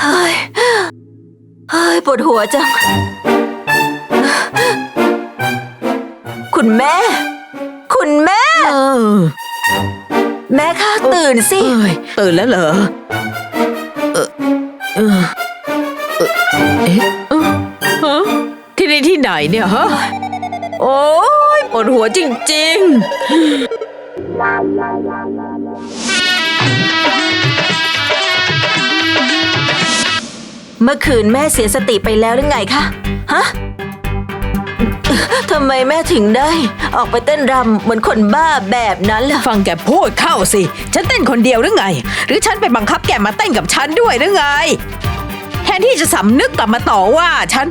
เฮ้ย เฮ้ย ปวดหัวจัง คุณแม่ คุณแม่ เออแม่คะตื่นสิ เอ้ยตื่นแล้วเหรอ เออเออเออเอ๊ะเออฮะที่นี่ที่ไหนเนี่ยฮะ โอ้ยปวดหัวจริง เมื่อคืนแม่เสียสติไปแล้วหรือไงคะ ฮะ ทำไมแม่ถึงได้ ออกไปเต้นรำเหมือนคนบ้าแบบนั้นล่ะๆฟังแกพูดเข้าสิ ฉันเต้นคนเดียวหรือไง หรือฉันไปบังคับแกมาเต้นกับฉันด้วยหรือไง แทนที่จะสำนึกกลับมาต่อว่าฉัน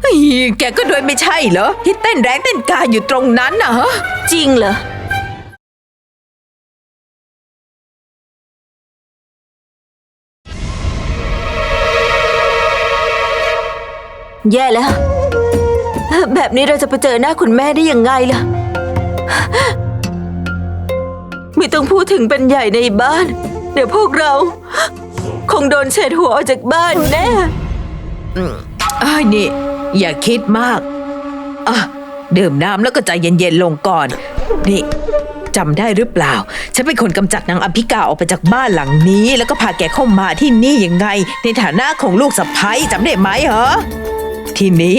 เฮ้ยแกก็ด้วยไม่ใช่เหรอที่เต้นแรงเต้นกายอยู่ตรงนั้นนะฮะ จริงเหรอ แย่แล้ว แบบนี้เราจะไปเจอหน้าคุณแม่ได้ยังไงล่ะ ไม่ต้องพูดถึงเป็นใหญ่ในบ้าน เดี๋ยวพวกเรา คงโดนเฉดหัวออกจากบ้านแน่ไอ้ยนี่ อย่าคิดมากอะดื่มน้ำแล้วก็ใจเย็นๆลงก่อน นี่จำได้หรือเปล่า ฉันเป็นคนกำจัดนางอภิกาออกไปจากบ้านหลังนี้ แล้วก็พาแกเข้ามาที่นี่ยังไง ในฐานะของลูกสะใภ้จำได้ไหมเหรอ ทีนี้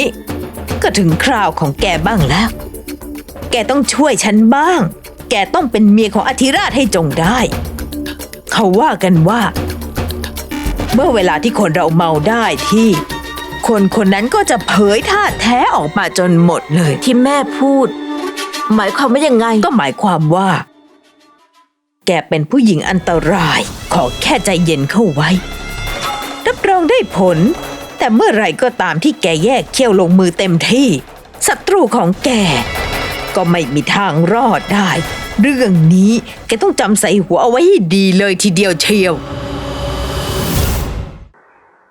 ก็ถึงคราวของแกบ้างแล้ว แกต้องช่วยฉันบ้าง แกต้องเป็นเมียของอธิราชให้จงได้ เขาว่ากันว่า เมื่อเวลาที่คนเราเมาได้ที่ คนคนนั้นก็จะเผยท่าแท้ออกมาจนหมดเลย ที่แม่พูด หมายความว่ายังไงก็หมายความว่า แกเป็นผู้หญิงอันตราย ขอแค่ใจเย็นเข้าไว้ รับรองได้ผล แต่เมื่อไรก็ตามที่แกแยกเขี้ยวลงมือเต็มที่ศัตรูของแก ก็ไม่มีทางรอดได้ เรื่องนี้แกต้องจำใส่หัวเอาไว้ให้ดีเลยทีเดียวเชียว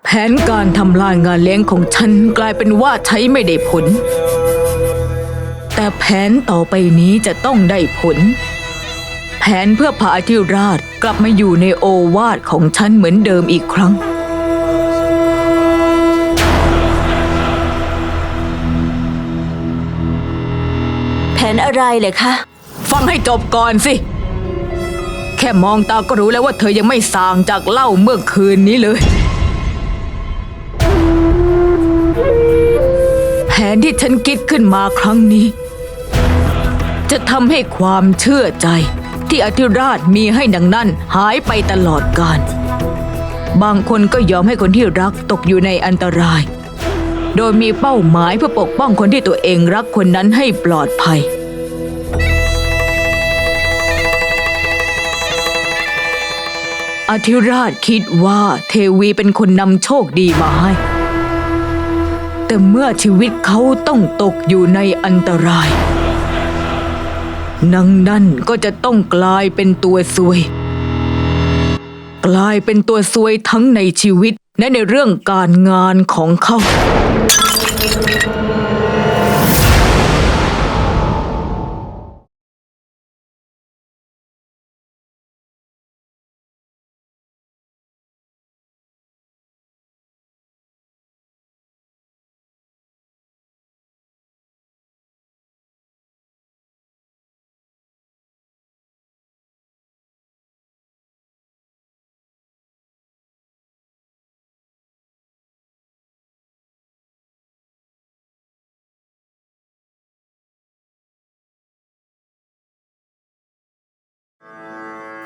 แผนการทำลายงานเลี้ยงของฉันกลายเป็นว่าใช้ไม่ได้ผล แต่แผนต่อไปนี้จะต้องได้ผล แผนเพื่อพาอธิราชกลับมาอยู่ในโอวาทของฉันเหมือนเดิมอีกครั้ง นอะไรเลยคะ ฟังให้จบก่อนสิ แค่มองตาก็รู้แล้วว่าเธอยังไม่สางจากเหล้าเมื่อคืนนี้เลย แผนที่ฉันคิดขึ้นมาครั้งนี้ จะทำให้ความเชื่อใจ ที่อธิราชมีให้ดังนั้นหายไปตลอดกาลบางคนก็ยอมให้คนที่รักตกอยู่ในอันตราย โดยมีเป้าหมายเพื่อปกป้องคนที่ตัวเองรักคนนั้นให้ปลอดภัย อธิราชคิดว่าเทวีเป็นคนนำโชคดีมาให้ แต่เมื่อชีวิตเขาต้องตกอยู่ในอันตรายนางนั่นก็จะต้องกลายเป็นตัวซวย กลายเป็นตัวซวยทั้งในชีวิตและในเรื่องการงานของเขา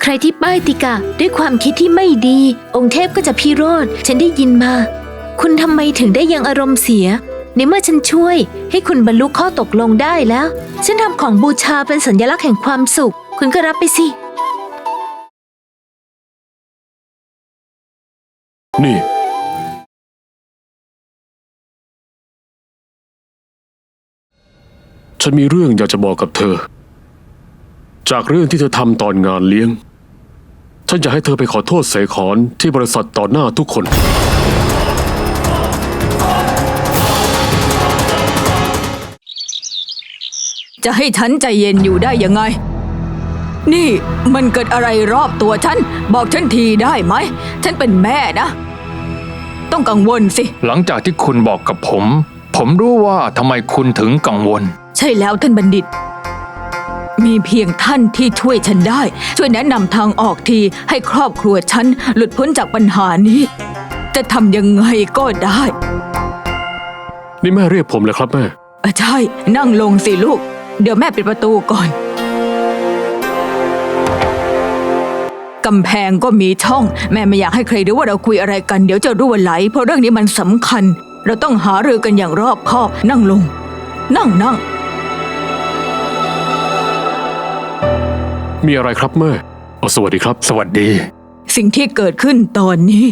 ใครที่ป้ายติกะด้วยความคิดที่ไม่ดี องค์เทพก็จะพิโรธฉันได้ยินมา คุณทำไมถึงได้ยังอารมณ์เสีย ในเมื่อฉันช่วย ให้คุณบรรลุข้อตกลงได้แล้ว ฉันทำของบูชาเป็นสัญลักษณ์แห่งความสุข คุณก็รับไปสิ นี่ ฉันมีเรื่องอยากจะบอกกับเธอ จากเรื่องที่เธอทำตอนงานเลี้ยง ฉันอยากให้เธอไปขอโทษเสขอนที่บริษัทต่อหน้าทุกคน จะให้ฉันใจเย็นอยู่ได้ยังไง นี่มันเกิดอะไรรอบตัวฉัน บอกฉันทีได้ไหม ฉันเป็นแม่นะ ต้องกังวลสิ หลังจากที่คุณบอกกับผม ผมรู้ว่าทำไมคุณถึงกังวล ใช่แล้วท่านบัณฑิต มีเพียงท่านที่ช่วยฉันได้ ช่วยแนะนำทางออกทีให้ครอบครัวฉันหลุดพ้นจากปัญหานี้ จะทำยังไงก็ได้ นี่แม่เรียกผมเลยครับแม่อะใช่ นั่งลงสิลูก เดี๋ยวแม่ปิดประตูก่อน กำแพงก็มีช่อง แม่ไม่อยากให้ใครรู้ว่าเราคุยอะไรกัน เดี๋ยวจะรั่วไหล เพราะเรื่องนี้มันสำคัญ เราต้องหารือกันอย่างรอบคอบ นั่งลง นั่งนั่ง มีอะไรครับแม่อ๋อสวัสดีครับ สวัสดี สิ่งที่เกิดขึ้นตอนนี้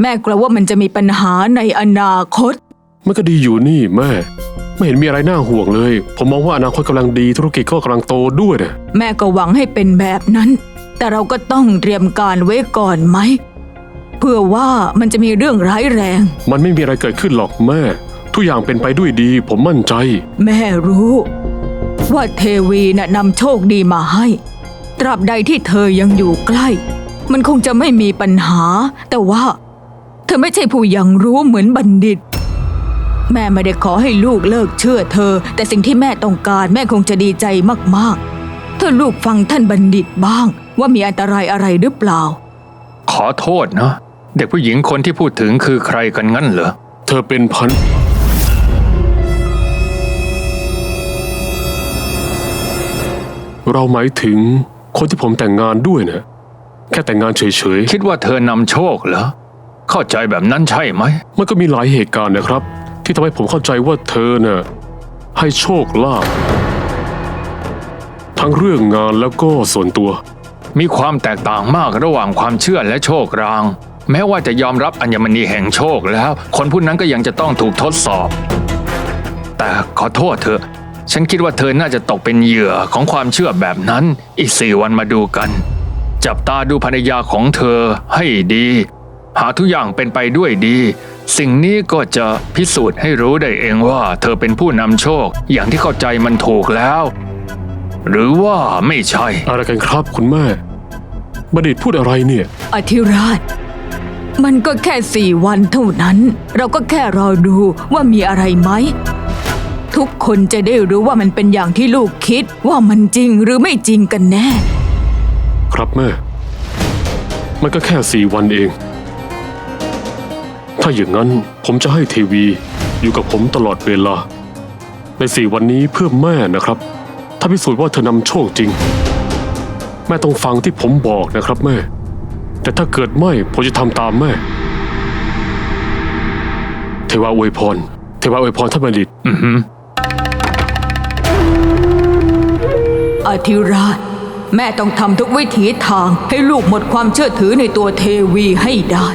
แม่กลัวว่ามันจะมีปัญหาในอนาคต มันก็ดีอยู่นี่แม่ ไม่เห็นมีอะไรน่าห่วงเลย ผมมองว่าอนาคตกำลังดีธุรกิจก็กำลังโตด้วยนะแม่ก็หวังให้เป็นแบบนั้น แต่เราก็ต้องเตรียมการไว้ก่อนไหมเพื่อว่ามันจะมีเรื่องร้ายแรง มันไม่มีอะไรเกิดขึ้นหรอกแม่ ทุกอย่างเป็นไปด้วยดี ผมมั่นใจ แม่รู้ ว่าเทวีน่ะนำโชคดีมาให้ ตราบใดที่เธอยังอยู่ใกล้ มันคงจะไม่มีปัญหา แต่ว่า เธอไม่ใช่ผู้ยังรู้เหมือนบัณฑิต แม่ไม่ได้ขอให้ลูกเลิกเชื่อเธอ แต่สิ่งที่แม่ต้องการแม่คงจะดีใจมากๆถ้าลูกฟังท่านบัณฑิตบ้าง ว่ามีอันตรายอะไรหรือเปล่า ขอโทษนะ เด็กผู้หญิงคนที่พูดถึงคือใครกันงั้นเหรอ เธอเป็นพันเราหมายถึง คนที่ผมแต่งงานด้วยนะแค่แต่งงานเฉยคิดว่าเธอนำโชคเหรอ เข้าใจแบบนั้นใช่ไหมๆมันก็มีหลายเหตุการณ์นะครับ ที่ทำให้ผมเข้าใจว่าเธอน่ะให้โชคลาภทั้งเรื่องงานแล้วก็ส่วนตัว มีความแตกต่างมากระหว่างความเชื่อและโชคราง แม้ว่าจะยอมรับอัญมณีแห่งโชคแล้ว คนผู้นั้นก็ยังจะต้องถูกทดสอบ แต่ขอโทษเถอะ ฉันคิดว่าเธอน่าจะตกเป็นเหยื่อของความเชื่อแบบนั้น อีกสี่วันมาดูกัน จับตาดูภรรยาของเธอให้ดี หากทุกอย่างเป็นไปด้วยดี สิ่งนี้ก็จะพิสูจน์ให้รู้ได้เองว่า เธอเป็นผู้นำโชค อย่างที่เข้าใจมันถูกแล้ว หรือว่าไม่ใช่ อะไรกันครับคุณแม่บัณฑิตพูดอะไรเนี่ย อธิราช มันก็แค่สี่วันเท่านั้น เราก็แค่รอดูว่ามีอะไรไหม ทุกคนจะได้รู้ว่ามันเป็นอย่างที่ลูกคิดว่ามันจริงหรือไม่จริงกันแน่ ครับแม่ มันก็แค่สี่วันเอง ถ้าอย่างนั้นผมจะให้เทวีอยู่กับผมตลอดเวลา ในสี่วันนี้เพื่อแม่นะครับ ถ้าพิสูจน์ว่าเธอนำโชคจริง แม่ต้องฟังที่ผมบอกนะครับแม่ แต่ถ้าเกิดไม่ผมจะทำตามแม่ เทวาอวยพร เทวาอวยพรท่านบัณฑิต อือหือ อธิราช แม่ต้องทำทุกวิถีทางให้ลูกหมดความเชื่อถือในตัวเทวีให้ได้